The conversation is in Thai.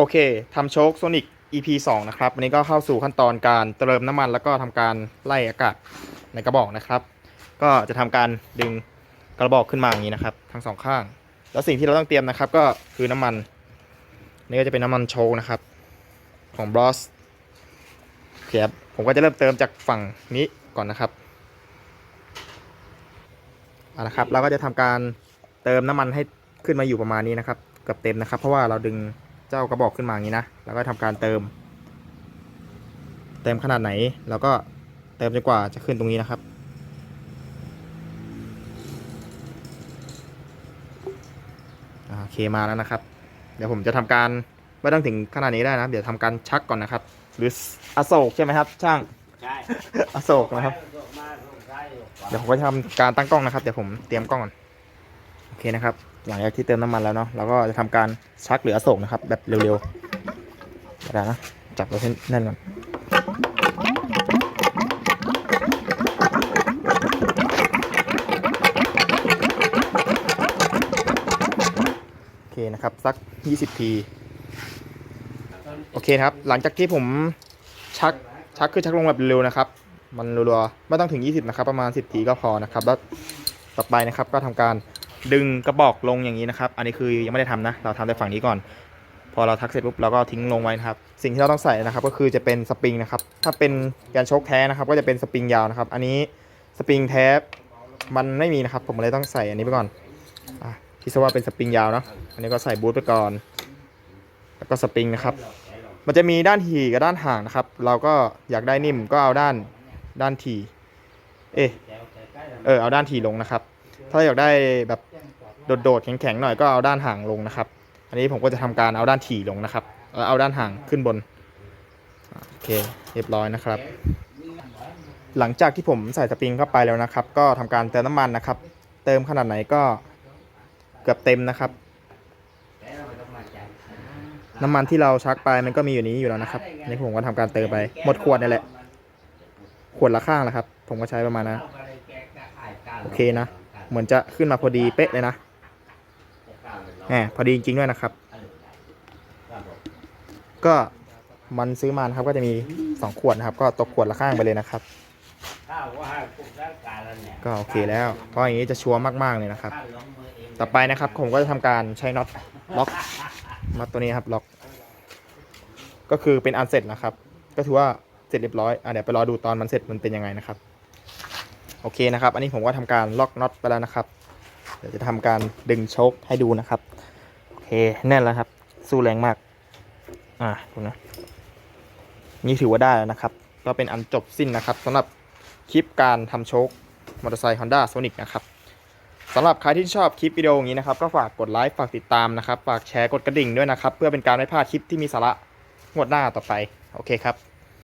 โอเคทำโชคโซนิก EP 2 นะครับ วันนี้ก็เข้าสู่ขั้นตอนการเติมน้ำมันแล้วก็ทำการไล่อากาศในกระบอกนะครับ ก็จะทำการดึงกระบอกขึ้นมาอย่างนี้นะครับ ทั้งสองข้าง แล้วสิ่งที่เราต้องเตรียมนะครับก็คือน้ำมัน นี่ก็จะเป็นน้ำมันโชคนะครับ ของบรอสเครับผมก็จะเริ่มเติมจากฝั่งนี้ก่อนนะครับเอาละครับ เราก็จะทำการเติมน้ำมันให้ขึ้นมาอยู่ประมาณนี้นะครับ เกือบเต็มนะครับ เพราะว่าเราดึง เจ้ากระบอกขึ้นมาอย่างนี้นะ แล้วก็ทำการเติม เติมขนาดไหน แล้วก็เติมจนกว่าจะขึ้นตรงนี้นะครับอ่าโอเคมาแล้วนะครับ เดี๋ยวผมจะทำการไม่ต้องถึงขนาดนี้ได้นะ เดี๋ยวทำการชักก่อนนะครับ หรืออโศกใช่ไหมครับ ช่าง ใช่อโศกนะครับ เดี๋ยวผมก็จะทำการตั้งกล้องนะครับ เดี๋ยวผมเตรียมกล้องก่อนโอ เคนะครับ หลังจากที่เติมน้ำมันแล้วเนาะเราก็จะทำการชักหรืออโศกนะครับ แบบเร็วๆเดี๋ยวนะจับไว้ให้แน่นก่อนโอเคนะครับสัก 20 ทีโอเคครับ หลังจากที่ผมชักชักคือชักลงแบบเร็วนะครับ มันรัวๆไม่ต้องถึง 20 นะครับ ประมาณ 10 ทีก็พอนะครับ แล้วต่อไปนะครับก็ทำการ ดึงกระบอกลงอย่างนี้นะครับ อันนี้คือยังไม่ได้ทำนะ เราทำแต่ฝั่งนี้ก่อน พอเราทักเสร็จปุ๊บเราก็ทิ้งลงไว้นะครับ สิ่งที่เราต้องใส่นะครับ ก็คือจะเป็นสปริงนะครับ ถ้าเป็นยานชคแท้นะครับ ก็จะเป็นสปริงยาวนะครับ อันนี้สปริงแท้มันไม่มีนะครับ ผมเลยต้องใส่อันนี้ไปก่อนอะคิดซะว่าเป็นสปริงยาวเนาะ อันนี้ก็ใส่บูทไปก่อน แล้วก็สปริงนะครับ มันจะมีด้านถี่กับด้านห่างนะครับ เราก็อยากได้นิ่มก็เอาด้านด้านถี่ เอะเออเอาด้านถี่ลงนะครับ ถ้าอยากได้แบบโดดๆแข็งๆหน่อยก็เอาด้านห่างลงนะครับ อันนี้ผมก็จะทำการเอาด้านถี่ลงนะครับแล้วเอาด้านห่างขึ้นบนโอเคเรียบร้อยนะครับ หลังจากที่ผมใส่สปริงเข้าไปแล้วนะครับ ก็ทำการเติมน้ำมันนะครับ เติมขนาดไหนก็เกือบเต็มนะครับ น้ำมันที่เราชักไปมันก็มีอยู่นี้อยู่แล้วนะครับนี่ผมก็ทำการเติมไปหมดขวดนี่แหละ ขวดละข้างแหละครับ ผมก็ใช้ประมาณนะโอเคนะ เหมือนจะขึ้นมาพอดีเป๊ะเลยนะแหมพอดีจริงๆด้วยนะครับ ก็มันซื้อมานะครับก็จะมี 2 ขวดนะครับ ก็ตกขวดละข้างไปเลยนะครับ ก็โอเคแล้วเพราะอย่างนี้จะชัวร์มากๆเลยนะครับ ต่อไปนะครับผมก็จะทำการใช้น็อตล็อกน็อตตัวนี้ครับล็อก ก็คือเป็นอันเสร็จนะครับ ก็ถือว่าเสร็จเรียบร้อยอะเดี๋ยวไปรอดูตอนมันเสร็จมันเป็นยังไงนะครับ โอเคนะครับ อันนี้ผมก็ทำการล็อกน็อตไปแล้วนะครับ เดี๋ยวจะทำการดึงโชคให้ดูนะครับ โอเคแน่นแล้วครับ สู้แรงมาก อ่าดูนะ นี่ถือว่าได้แล้วนะครับ ก็เป็นอันจบสิ้นนะครับสำหรับคลิปการทำโชคมอเตอร์ไซค์ Honda Sonic นะครับสำหรับใครที่ชอบคลิปวิดีโออย่างนี้นะครับ ก็ฝากกดไลค์ฝากติดตามนะครับ ฝากแชร์กดกระดิ่งด้วยนะครับ เพื่อเป็นการไม่พลาดคลิปที่มีสาระงวดหน้าต่อไป โอเคครับ